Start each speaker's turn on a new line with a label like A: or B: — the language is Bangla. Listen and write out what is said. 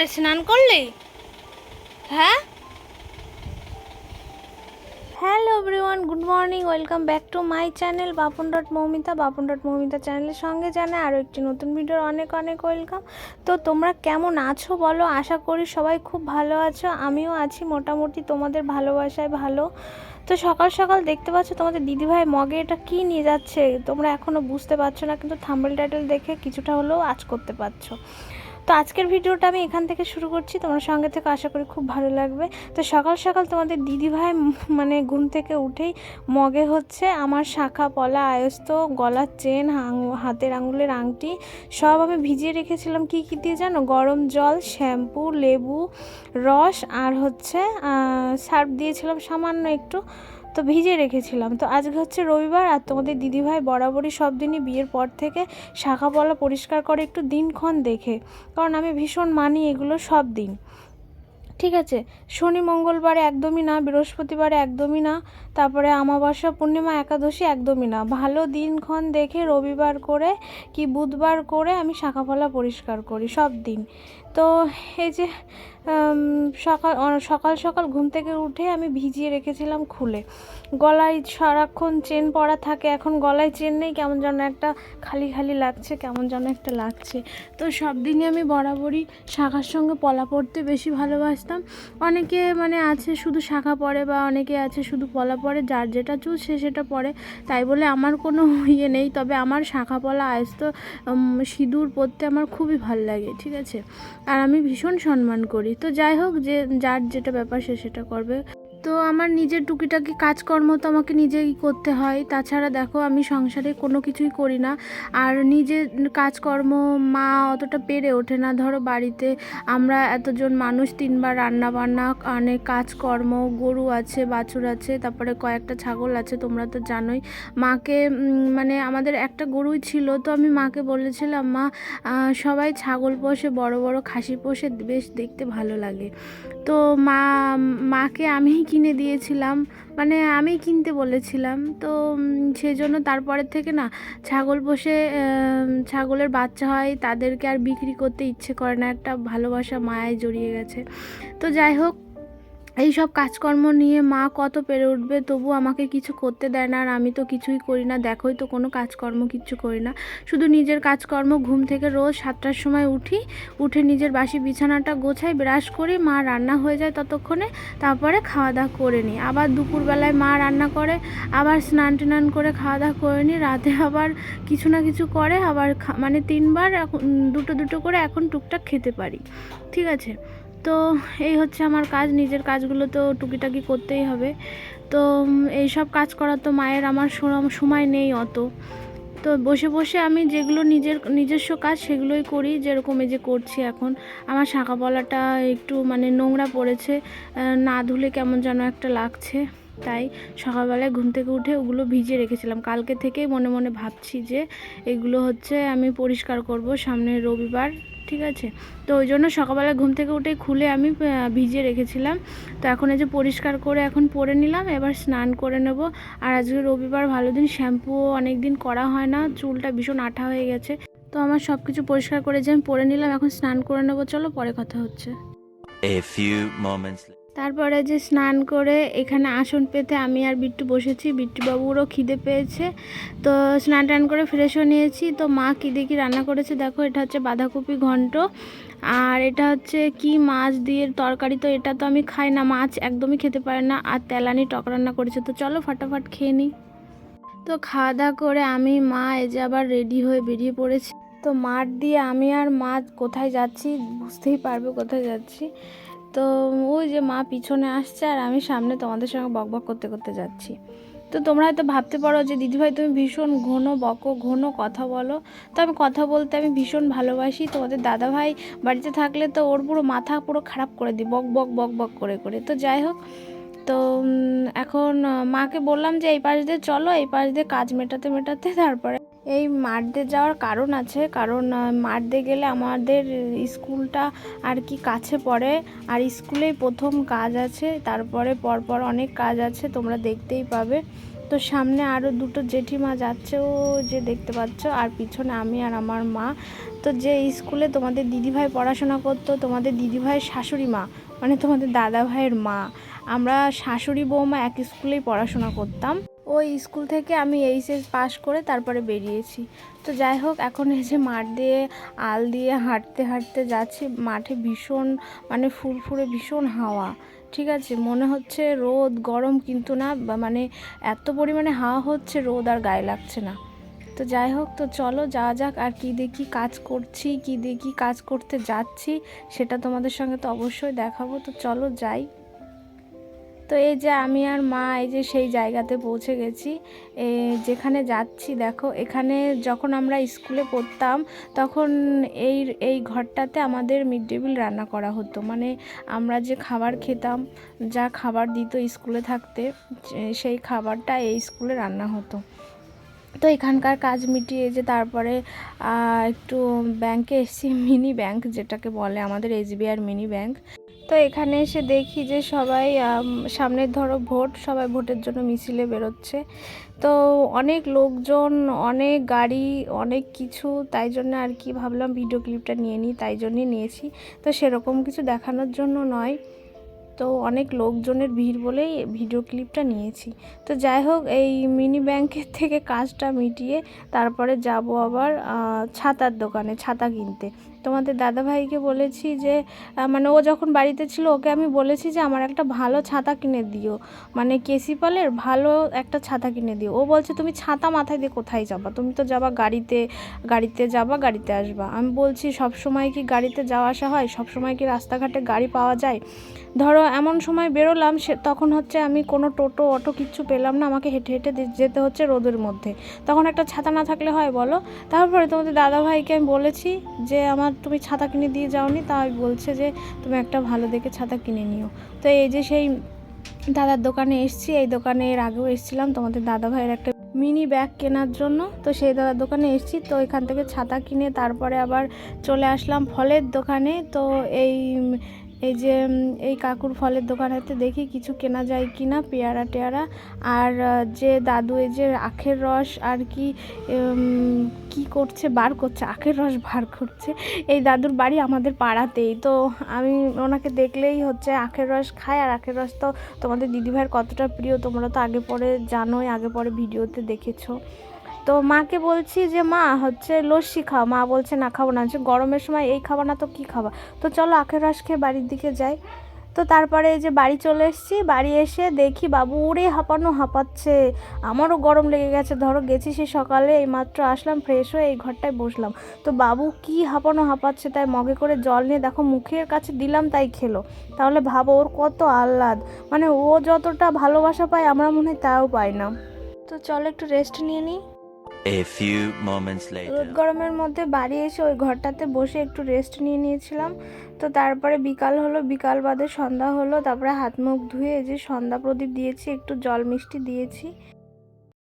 A: রে স্নান করলি? হ্যাঁ? Hello everyone good morning welcome back to my channel Bapon dot Moumita Bapon dot Moumita চ্যানেলের সঙ্গে জানে আরও একটি নতুন ভিডিওর অনেক অনেক ওয়েলকাম তো তোমরা কেমন আছো বলো? আশা করি সবাই খুব ভালো আছো, আমিও আছি মোটামুটি তোমাদের ভালোবাসায় ভালো। তো সকাল সকাল দেখতে পাচ্ছ তোমাদের দিদিভাই মগে এটা কী নিয়ে যাচ্ছে, তোমরা এখনও বুঝতে পারছ না, কিন্তু থাম্বেল টাইটেল দেখে কিছুটা হলেও আজ করতে পারছ। তো আজকের ভিডিওটা আমি এখান থেকে শুরু করছি। তোমার সঙ্গে থেকে আশা করি খুব ভালো লাগবে। তো সকাল সকাল তোমাদের দিদিভাই মানে ঘুম থেকে উঠেই মগে হচ্ছে। আমার শাখা, পলা, আয়স্ত, গলার চেন হাতের আঙুলের আংটি সব আমি ভিজিয়ে রেখেছিলাম। কি কী দিয়ে জানো? গরম জল, শ্যাম্পু, লেবু, রস আর হচ্ছে সার্ফ দিয়েছিলাম সামান্য একটু। তো ভিজে রেখেছিলাম। তো আজকে হচ্ছে রবিবার আর তোমাদের দিদিভাই বরাবরই সব দিনই বিয়ের পর থেকে শাখা পলা পরিষ্কার করে একটু দিনক্ষণ দেখে। কারণ আমি ভীষণ মানি এগুলো সব দিন। ঠিক আছে? শনি মঙ্গলবারে একদমই না, বৃহস্পতিবারে একদমই না, তারপরে আমাবস্যা পূর্ণিমা, একাদশী একদমই না। ভালো দিনক্ষণ দেখে রবিবার করে কি বুধবার করে আমি শাখাফলা পরিষ্কার করি সব দিন। তো এই যে সকাল সকাল সকাল ঘুম থেকে উঠে আমি ভিজিয়ে রেখেছিলাম খুলে। গলায় সারাক্ষণ চেন পরা থাকে, এখন গলায় চেন নেই, কেমন যেন একটা খালি খালি লাগছে, কেমন যেন একটা লাগছে। তো সব দিনই আমি বরাবরই শাখার সঙ্গে পলা পড়তে বেশি ভালোবাসতাম। অনেকে মানে আছে শুধু শাখা পরে বা অনেকে আছে শুধু পলা পরে যার যেটা চুজ সে সেটা পরে তাই বলে আমার কোনো ইয়ে নেই, তবে আমার শাখা পলা আয়স্ত সিঁদুর পরতে আমার খুবই ভালো লাগে, ঠিক আছে? আর আমি ভীষণ সম্মান করি। তো যাই হোক যে যার যেটা ব্যাপার সে সেটা করবে। আমার নিজের টুকিটাকি কাজকর্ম তো আমাকে নিজেই করতে হয়। তাছাড়া দেখো, আমি সংসারে কোনো কিছুই করি না। আর নিজের কাজকর্ম মা অতটা পেরে ওঠে না। ধরো, বাড়িতে আমরা এতজন মানুষ, তিনবার রান্না বান্না অনেক কাজকর্ম, গরু আছে, বাছুর আছে, তারপরে কয়েকটা ছাগল আছে, তোমরা তো জানোই। মাকে মানে আমাদের একটা গরুই ছিল, তো আমি মাকে বলেছিলাম, মা সবাই ছাগল পোষে, বড় বড় খাসি পোষে, বেশ দেখতে ভালো লাগে। তো মা, মাকে আমিই কিনে দিয়েছিলাম। মানে আমি কিনতে বলেছিলাম। তো সেই জন্য তারপরের থেকে না, ছাগল পোষে ছাগলের বাচ্চা হয়, তাদেরকে আর বিক্রি করতে ইচ্ছে করে না। একটা ভালোবাসা মায়ায় জড়িয়ে গেছে। তো যাই হোক এই সব কাজকর্ম নিয়ে মা কত পেরে উঠবে? তবু আমাকে কিছু করতে দেয় না, আর আমি তো কিছুই করি না। দেখোই তো কোনো কাজকর্ম কিচ্ছু করি না। শুধু নিজের কাজকর্ম, ঘুম থেকে রোজ সাতটার সময় উঠি। উঠে নিজের বাসি বিছানাটা গোছাই, ব্রাশ করি, মা রান্না হয়ে যায় ততক্ষণে। তারপরে খাওয়া দাওয়া করে নিই। আবার দুপুরবেলায় মা রান্না করে, আবার স্নান টান করে খাওয়া দাওয়া করে নিই। রাতে আবার কিছু না কিছু করে, আবার মানে তিনবার এখন, দুটো দুটো করে এখন টুকটাক খেতে পারি। ঠিক আছে? তো এই হচ্ছে আমার কাজ, নিজের কাজগুলো তো টুকিটাকি করতেই হবে। তো এই সব কাজ করার তো মায়ের আমার সম- সময় নেই অত। তো বসে বসে আমি যেগুলো নিজের, নিজস্ব কাজ সেগুলোই করি, যেরকম এই যে করছি এখন। আমার শাঁখা পলাটা একটু মানে নোংরা পড়েছে না ধুলে কেমন যেন একটা লাগছে। তাই সকালবেলায় ঘুম থেকে উঠে ওগুলো ভিজিয়ে রেখেছিলাম। কালকে থেকেই মনে মনে ভাবছি যে এগুলো হচ্ছে আমি পরিষ্কার করব সামনে রবিবার। ঠিক আছে? তো ওই জন্য সকালবেলা ঘুম থেকে উঠে খুলে আমি ভিজিয়ে রেখেছিলাম। তো এখন এই যে পরিষ্কার করে এখন পরে নিলাম, এবার স্নান করে নেব। আর আজকে রবিবার ভালো দিন শ্যাম্পুও অনেক দিন করা হয় না, চুলটা ভীষণ আঠা হয়ে গেছে। তো আমার সব কিছু পরিষ্কার করে যে আমি পরে নিলাম, এখন স্নান করে নেব, চলো পরে কথা হচ্ছে।
B: A few moments later.
A: তারপরে যে স্নান করে এখানে আসন পেতে আমি আর বিট্টু বসেছি। বিট্টুবাবুরও খিদে পেয়েছে। তো স্নান টান করে ফ্রেশও নিয়েছি। তো মা কী দেখি রান্না করেছে? দেখো, এটা হচ্ছে বাঁধাকপি ঘন্ট। আর এটা হচ্ছে কি মাছ দিয়ে তরকারি? তো এটা তো আমি খাই না, মাছ একদমই খেতে পারে না। আর তেলানি টক রান্না করেছে। তো চলো ফাটাফাট খেয়ে নিই। তো খাওয়া দাওয়া করে আমি, মা এই যে আবার রেডি হয়ে বেরিয়ে পড়েছি। তো মাঠ দিয়ে আমি আর মা কোথায় যাচ্ছি বুঝতেই পারবে কোথায় যাচ্ছি। তো ওই যে মা পিছনে আসছে আর আমি সামনে তোমাদের সঙ্গে বকবক করতে করতে যাচ্ছি। তো তোমরা হয়তো ভাবতে পারো যে, দিদিভাই তুমি ভীষণ ঘন বক, ঘন কথা বলো। তো আমি কথা বলতে আমি ভীষণ ভালোবাসি। তোমাদের দাদাভাই বাড়িতে থাকলে তো ওর পুরো মাথা পুরো খারাপ করে দিই, বক বক বক বক করে করে। তো যাই হোক তো এখন মাকে বললাম যে এই পাশ দিয়ে চলো এই পাশ দিয়ে কাজ মেটাতে মেটাতে তারপরে এই মাঠ যাওয়ার কারণ আছে। কারণ আহ, গেলে আমাদের স্কুলটা আর কি কাছে পড়ে। আর স্কুলেই প্রথম কাজ আছে। তারপরে পরপর অনেক কাজ আছে তোমরা দেখতেই পাবে। তো সামনে আরও দুটো জেঠিমা যাচ্ছে ও যে দেখতে পাচ্ছ আর পিছনে আমি আর আমার মা। তো যে স্কুলে তোমাদের দিদিভাই পড়াশোনা করতো তোমাদের দিদিভাইয়ের শাশুড়ি মা মানে তোমাদের দাদা ভাইয়ের মা। আমরা শাশুড়ি বৌমা এক স্কুলেই পড়াশোনা করতাম। ওই স্কুল থেকে আমি এইচএস পাশ করে তারপরে বেরিয়েছি। তো যাই হোক, এখন যে মাঠ দিয়ে আল দিয়ে হাঁটতে হাঁটতে যাচ্ছি, মাঠে ভীষণ মানে ফুরফুরে ভীষণ হাওয়া। ঠিক আছে, মনে হচ্ছে রোদ, গরম কিন্তু না মানে এত পরিমাণে হাওয়া হচ্ছে রোদ আর গায়ে লাগছে না। তো যাই হোক, তো চলো যাওয়া যাক আর কি দেখি কাজ করছি, কি দেখি কাজ করতে যাচ্ছি, সেটা তোমাদের সঙ্গে তো অবশ্যই দেখাবো। তো চলো যাই। তো এই যে আমি আর মা এই যে সেই জায়গাতে পৌঁছে গেছি যেখানে যাচ্ছি দেখো, এখানে যখন আমরা স্কুলে পড়তাম তখন এই এই ঘরটাতে আমাদের মিড ডে মিল রান্না করা হতো। মানে আমরা যে খাবার খেতাম, যা খাবার দিত স্কুলে থাকতে সেই খাবারটা এই স্কুলে রান্না হতো। তো এখানকার কাজ মিটিয়ে যে তারপরে একটু ব্যাংকে এসেছি, মিনি ব্যাংক যেটাকে বলে আমাদের এসবিআর মিনি ব্যাংক। তো এখানে এসে দেখি যে সবাই সামনের ধরো ভোট, সবাই ভোটের জন্য মিছিলে বেরোচ্ছে। তো অনেক লোকজন, অনেক গাড়ি, অনেক কিছু, তাই জন্য আর কি ভাবলাম ভিডিও ক্লিপটা নিয়ে নিই, তাই জন্যই নিয়েছি। তো সেরকম কিছু দেখানোর জন্য নয়। তো অনেক লোকজনের ভিড় বলেই ভিডিও ক্লিপটা নিয়েছি। তো যাই হোক, এই মিনি ব্যাংকের থেকে কাজটা মিটিয়ে তারপরে যাব আবার ছাতার দোকানে, ছাতা কিনতে। তোমাদের দাদাভাইকে বলেছি যে মানে ও যখন বাড়িতে ছিল, ওকে আমি বলেছি যে, আমার একটা ভালো ছাতা কিনে দিও। মানে কেসিপালের ভালো একটা ছাতা কিনে দিও। ও বলছে, তুমি ছাতা মাথায় দিয়ে কোথায় যাবা? তুমি তো যাবা গাড়িতে গাড়িতে যাবা, গাড়িতে আসবা। আমি বলছি, সব সময় কি গাড়িতে যাওয়া আসা হয়? সব সময় কি রাস্তাঘাটে গাড়ি পাওয়া যায়? ধরো, এমন সময় বেরোলাম, সে তখন হচ্ছে আমি কোনো টোটো, অটো কিচ্ছু পেলাম না। আমাকে হেঁটে হেঁটে যেতে হচ্ছে রোদের মধ্যে। তখন একটা ছাতা না থাকলে হয় বলো? তারপরে তোমাদের দাদা ভাইকে আমি বলেছি যে, আমার তুমি ছাতা কিনে দিয়ে যাওনি? তাই বলছে যে, তুমি একটা ভালো দেখে ছাতা কিনে নিও। তো এই যে সেই দাদার দোকানে এসছি, এই দোকানে এর আগেও এসেছিলাম তোমাদের দাদা ভাইয়ের একটা মিনি ব্যাগ কেনার জন্য। তো সেই দাদার দোকানে এসেছি, তো এখান থেকে ছাতা কিনে তারপরে আবার চলে আসলাম ফলের দোকানে। তো এই এই যে এই কাকুর ফলের দোকানেতে দেখি কিছু কেনা যায় কি না পেয়ারা টেয়ারা। আর যে দাদু, এই যে আখের রস আর কি কি করছে, বার করছে, আখের রস বার করছে, এই দাদুর বাড়ি আমাদের পাড়াতেই। তো আমি, ওনাকে দেখলেই হচ্ছে আখের রস খায় আর আখের রস তো তোমাদের দিদিভাইয়ের কতটা প্রিয়, তোমরা তো আগে পরে জানোই, আগে পরে ভিডিওতে দেখেছ। তো মাকে বলছি যে, মা, হচ্ছে লস্যি খাও। মা বলছে, না, খাব না। হচ্ছে গরমের সময় এই খাব না তো কি খাবা? তো চলো আখের রস খেয়ে বাড়ির দিকে যাই। তো তারপরে এই যে বাড়ি চলে এসেছি, বাড়ি এসে দেখি বাবু ওরে হাঁপানো হাঁপাচ্ছে। আমারও গরম লেগে গেছে। ধরো গেছি সে সকালে, এইমাত্র আসলাম ফ্রেশ হয়ে এই ঘরটায় বসলাম। তো বাবু কি হাঁপানো হাঁপাচ্ছে তাই মগে করে জল নিয়ে দেখো মুখের কাছে দিলাম, তাই খেলো। তাহলে ভাবো ওর কত আহ্লাদ। মানে ও যতটা ভালোবাসা পায়, আমরা মনে হয় তাও পাই না। তো চলো একটু রেস্ট নিয়ে নিই।
B: A few moments later.
A: রোদ গরমের মধ্যে বাড়ি এসে ওই ঘরটাতে বসে একটু রেস্ট নিয়ে নিয়েছিলাম তো তারপরে বিকাল হলো, বিকাল বাদে সন্ধ্যা হলো, তারপরে হাত মুখ ধুয়ে যে সন্ধ্যা প্রদীপ দিয়েছি, একটু জল মিষ্টি দিয়েছি